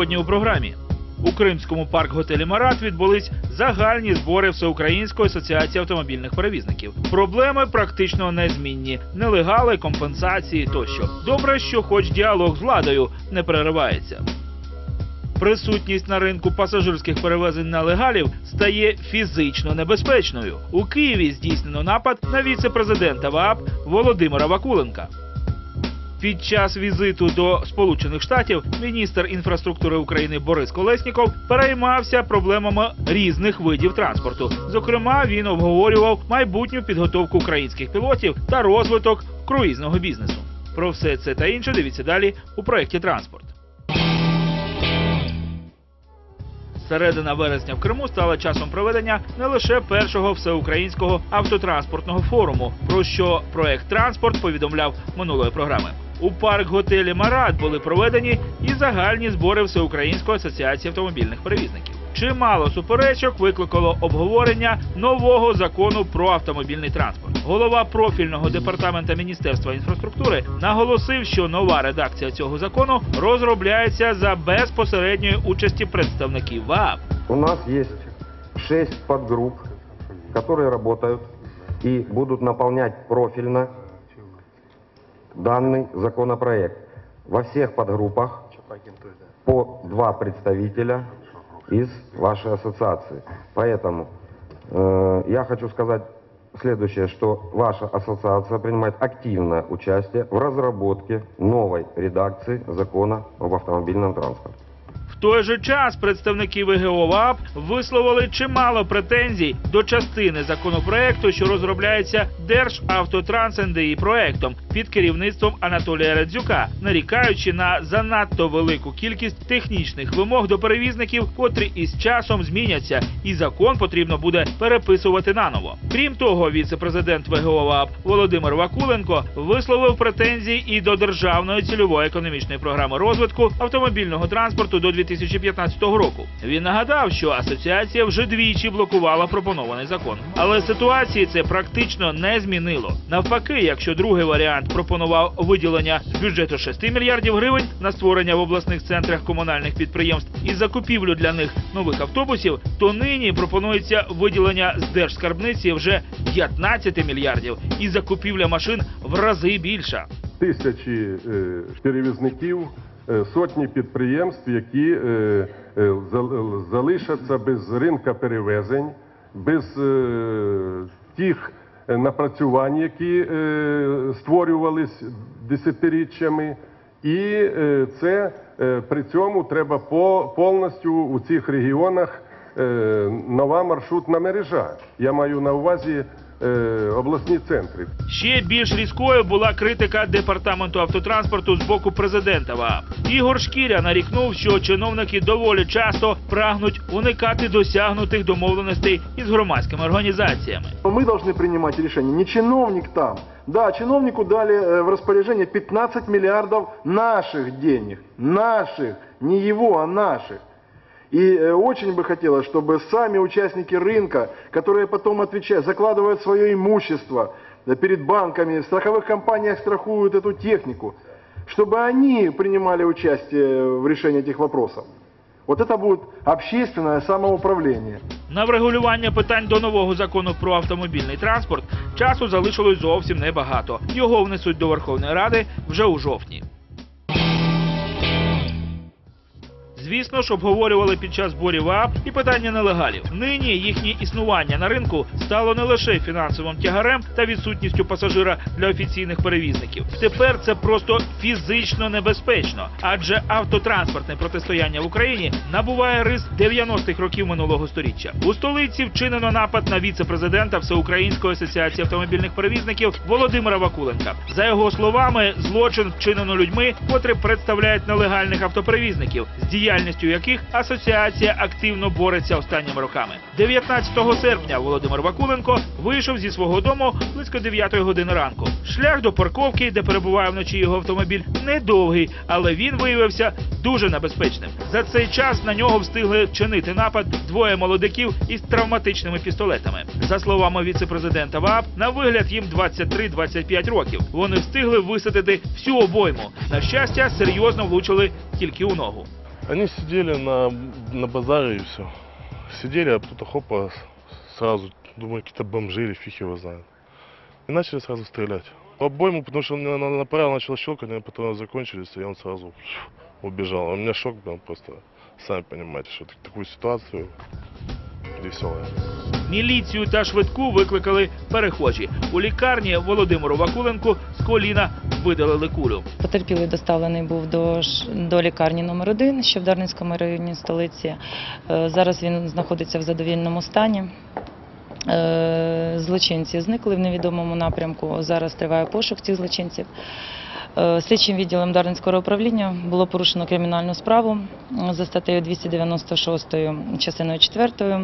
Сьогодні у програмі. У Кримському парк-готелі Марат відбулись загальні збори Всеукраїнської асоціації автомобільних перевізників. Проблеми практично незмінні: нелегали, компенсації тощо. Добре, що хоч діалог з владою не переривається. Присутність на ринку пасажирських перевезень нелегалів стає фізично небезпечною. У Києві здійснено напад на віце-президента ВААП Володимира Вакуленка. Під час візиту до Сполучених Штатів міністр інфраструктури України Борис Колесніков переймався проблемами різних видів транспорту. Зокрема, він обговорював майбутню підготовку українських пілотів та розвиток круїзного бізнесу. Про все це та інше дивіться далі у проєкті Транспорт. Середина вересня в Криму стала часом проведення не лише першого всеукраїнського автотранспортного форуму, про що проект Транспорт повідомляв минулої програми. У парк-готелі Марат були проведені і загальні збори Всеукраїнської асоціації автомобільних перевізників. Чимало суперечок викликало обговорення нового закону про автомобільний транспорт Голова профільного департамента Міністерства інфраструктури наголосив, що нова редакція цього закону розробляється за безпосередньої участі представників ВААП. У нас есть шесть подгрупп, которые работают и будут наполнять профильно данный законопроект. Во всех подгруппах по два представителя из вашей ассоциации. Поэтому э, я хочу сказать следующее, что ваша ассоциация принимает активное участие в разработке новой редакции закона об автомобильном транспорте. Той же час представники ВГО ВАП висловили чимало претензій до частини законопроекту, що розробляється Державтотранс НДІ проектом під керівництвом Анатолія Радзюка, нарікаючи на занадто велику кількість технічних вимог до перевізників, котрі із часом зміняться, і закон потрібно буде переписувати наново. Крім того, віце-президент ВГО ВАП Володимир Вакуленко висловив претензії і до державної цільової економічної програми розвитку автомобільного транспорту до 2015 року. Він нагадав, що асоціація вже двічі блокувала пропонований закон, але ситуації це практично не змінило. Навпаки, якщо другий варіант пропонував виділення з бюджету 6 мільярдів гривень на створення в обласних центрах комунальних підприємств і закупівлю для них нових автобусів, то нині пропонується виділення з держскарбниці вже 15 мільярдів і закупівля машин в рази більша. тисячі е, перевізників, сотні підприємств, які е, е, зал- залишаться без ринка перевезень, без е, тих е, напрацювань, які е, створювались десятиріччями. І е, це е, при цьому треба повністю у цих регіонах е, нова маршрутна мережа. Я маю на увазі е, обласні центри. Ще більш різкою була критика департаменту автотранспорту з боку президента ВААП. Ігор Шкіря нарікнув, що чиновники доволі часто прагнуть уникати досягнутих домовленостей із громадськими організаціями. Мы должны принимать решения, не чиновник там. Да, чиновнику дали э, в распоряжение 15 миллиардов наших денег. Наших. Не его, а наших. И э, очень бы хотелось, чтобы сами участники рынка, которые потом отвечают, закладывают свое имущество да, перед банками, в страховых компаниях страхуют эту технику, чтобы они принимали участие в решении этих вопросов. Вот это будет общественное самоуправление. На врегулювання питань до нового закону про автомобільний транспорт часу залишилось зовсім небагато. Його внесуть до Верховної Ради вже у жовтні. Звісно ж, обговорювали під час зборів ВАП і питання нелегалів. Нині їхнє існування на ринку стало не лише фінансовим тягарем та відсутністю пасажира для офіційних перевізників. Тепер це просто фізично небезпечно, адже автотранспортне протистояння в Україні набуває рис 90-х років минулого століття. У столиці вчинено напад на віце-президента Всеукраїнської асоціації автомобільних перевізників Володимира Вакуленка. За його словами, злочин вчинено людьми, котрі представляють нелегальних автоперевізників, з діяльністю яких асоціація активно бореться останніми роками. 19 серпня Володимир Вакуленко вийшов зі свого дому близько 9 години ранку. Шлях до парковки, де перебуває вночі його автомобіль, недовгий, але він виявився дуже небезпечним. За цей час на нього встигли вчинити напад двоє молодиків із травматичними пістолетами. За словами віце-президента ВАП, на вигляд їм 23-25 років. Вони встигли висадити всю обойму. На щастя, серйозно влучили тільки у ногу. Они сидели на, на базаре и все. Сидели, а кто-то хопа сразу, думаю, какие-то бомжи или фиг его знает. И начали сразу стрелять. По обойму, потому что он меня на- направил, начал щелкать, они потом закончились, и он сразу убежал. У меня шок был просто, сами понимаете, что так- такую ситуацию веселая. Міліцію та швидку викликали перехожі. У лікарні Володимиру Вакуленку з коліна видалили кулю. Потерпілий доставлений був до, до лікарні номер 1 що в Дарницькому районі столиці. Е, Зараз він знаходиться в задовільному стані. Е, Злочинці зникли в невідомому напрямку. Зараз триває пошук цих злочинців. Е, Слідчим відділом Дарницького управління було порушено кримінальну справу за статтею 296 частиною 4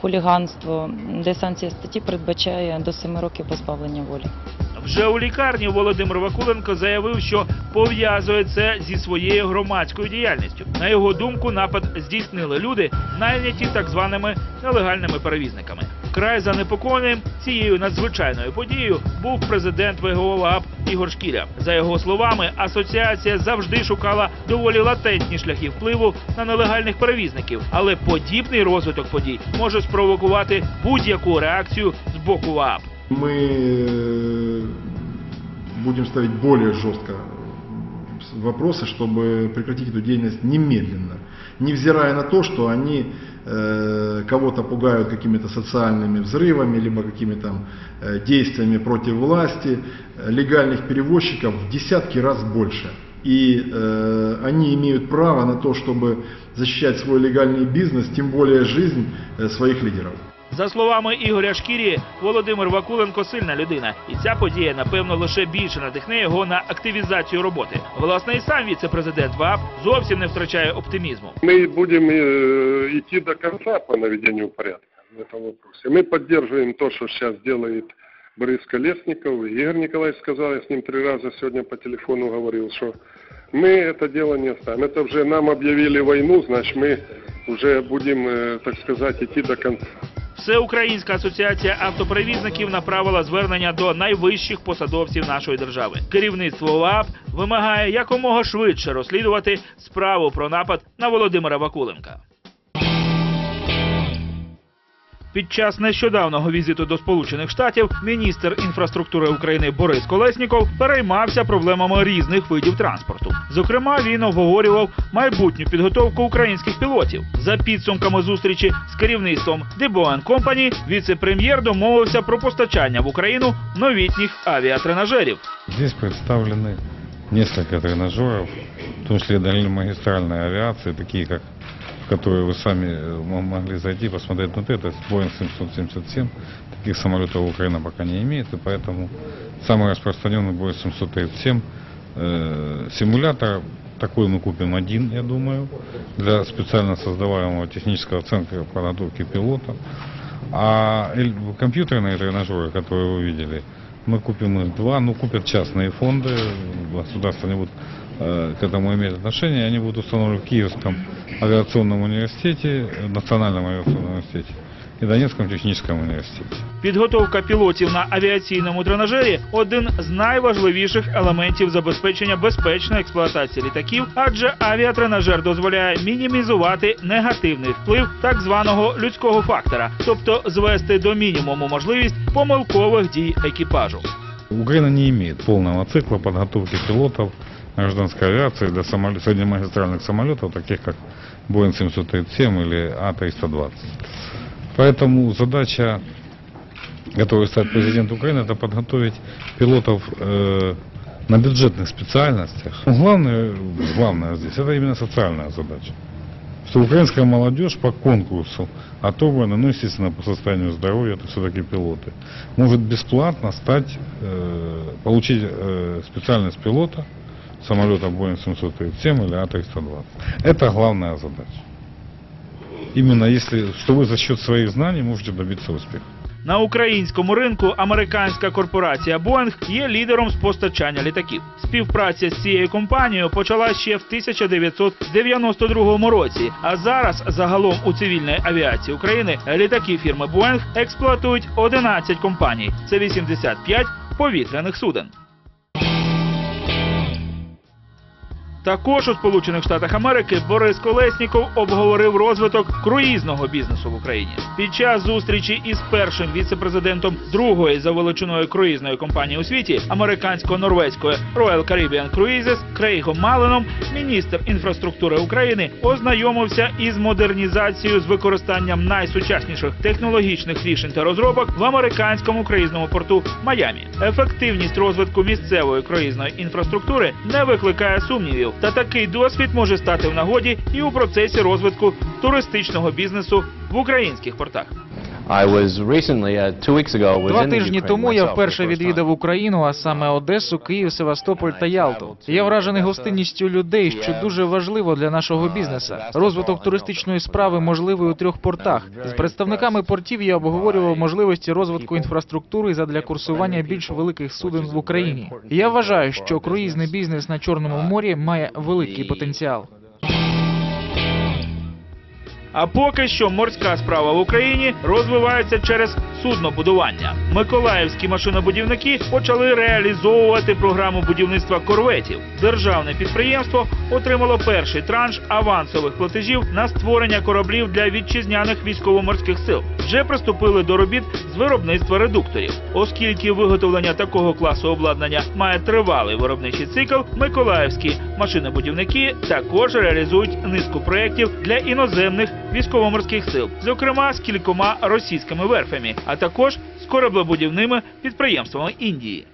хуліганство, де санкція статті передбачає до 7 років позбавлення волі. Вже у лікарні Володимир Вакуленко заявив, що пов'язує це зі своєю громадською діяльністю. На його думку, напад здійснили люди, найняті так званими нелегальними перевізниками. Край занепокоєним цією надзвичайною подією був президент ВГО ЛАП Ігор Шкіря. За його словами, асоціація завжди шукала доволі латентні шляхи впливу на нелегальних перевізників, але подібний розвиток подій може спровокувати будь-яку реакцію з боку ВАП. Мы э, будем ставить более жестко вопросы, чтобы прекратить эту деятельность немедленно, невзирая на то, что они э, кого-то пугают какими-то социальными взрывами, либо какими-то э, действиями против власти, Э, легальных перевозчиков в десятки раз больше. И э, они имеют право на то, чтобы защищать свой легальный бизнес, тем более жизнь э, своих лидеров. За словами Ігоря Шкірі, Володимир Вакуленко сильна людина, і ця подія, напевно, лише більше надихне його на активізацію роботи. Власне, і сам віце-президент ВАП зовсім не втрачає оптимізму. Мы будем э, идти до конца по наведению порядка в этом вопросе. Мы поддерживаем то, что сейчас делает Борис Колесников. Игорь Николаевич сказал, я с ним три раза сегодня по телефону говорил, что мы это дело не оставим. Это уже нам объявили войну, значит мы уже будем, э, так сказать, идти до конца. Всеукраїнська асоціація автоперевізників направила звернення до найвищих посадовців нашої держави. Керівництво ВАП вимагає якомога швидше розслідувати справу про напад на Володимира Вакуленка. Під час нещодавнього візиту до Сполучених Штатів міністр інфраструктури України Борис Колесніков переймався проблемами різних видів транспорту. Зокрема, він обговорював майбутню підготовку українських пілотів. За підсумками зустрічі з керівництвом Boeing Company, віце-прем'єр домовився про постачання в Україну новітніх авіатренажерів. Здесь представлены несколько тренажеров, в том числе дальнемагистральной авиации, такие как которые вы сами э, могли зайти, посмотреть внутри, это Boeing 777. Таких самолетов Украина пока не имеет, и поэтому самый распространенный Boeing 737 э, симулятор. Такой мы купим один, я думаю, для специально создаваемого технического центра подготовки пилота. А компьютерные тренажеры, которые вы видели, мы купим их два, ну купят частные фонды, государство не будет к этому иметь отношение, они будут установлены в Киевском авиационном университете, э, Национальном авиационном университете и Донецком техническом университете. Підготовка пілотів на авіаційному тренажері один з найважливіших елементів забезпечення безпечної експлуатації літаків, адже авіатренажер дозволяє мінімізувати негативний вплив так званого людського фактора, тобто звести до мінімуму можливість помилкових дій екіпажу. Украина не имеет полного цикла подготовки пилотов гражданской авиации для самолет, среднемагистральных самолетов, таких как Boeing 737 или А-320. Поэтому задача, которую ставит президент Украины, это подготовить пилотов э, на бюджетных специальностях. Главное, главное здесь, это именно социальная задача. Что украинская молодежь по конкурсу отобрана, ну, естественно, по состоянию здоровья, это все-таки пилоты, может бесплатно стать, э, получить э, специальность пилота самолета Boeing 737 или А-320. Это главная задача. Именно если, что вы за счет своих знаний можете добиться успеха. На українському ринку американська корпорація Boeing є лідером з постачання літаків. Співпраця з цією компанією почала ще в 1992 році. А зараз загалом у цивільній авіації України літаки фірми Boeing експлуатують 11 компаній. Це 85 повітряних суден. Також у Сполучених Штатах Америки Борис Колесніков обговорив розвиток круїзного бізнесу в Україні. Під час зустрічі із першим віце-президентом другої за величиною круїзної компанії у світі американсько-норвезької Royal Caribbean Cruises Крейгом Маленом, міністр інфраструктури України ознайомився із модернізацією з використанням найсучасніших технологічних рішень та розробок в американському круїзному порту Майамі. Ефективність розвитку місцевої круїзної інфраструктури не викликає сумнівів, та такий досвід може стати в нагоді і у процесі розвитку туристичного бізнесу в українських портах. Uh, Два тижні тому я вперше first відвідав. Україну, а саме Одесу, Київ, Севастополь та Ялту. Я вражений гостинністю людей, що дуже важливо для нашого бізнесу. Розвиток туристичної справи можливий у трьох портах. З представниками портів я обговорював можливості розвитку інфраструктури задля курсування більш великих суден в Україні. Я вважаю, що круїзний бізнес на Чорному морі має великий потенціал. А поки що морська справа в Україні розвивається через суднобудування. Миколаївські машинобудівники почали реалізовувати програму будівництва корветів. Державне підприємство отримало перший транш авансових платежів на створення кораблів для вітчизняних військово-морських сил. Вже приступили до робіт з виробництва редукторів. Оскільки виготовлення такого класу обладнання має тривалий виробничий цикл, миколаївські машинобудівники також реалізують низку проєктів для іноземних військово-морських сил, зокрема з кількома російськими верфями, а також з кораблебудівними підприємствами Індії.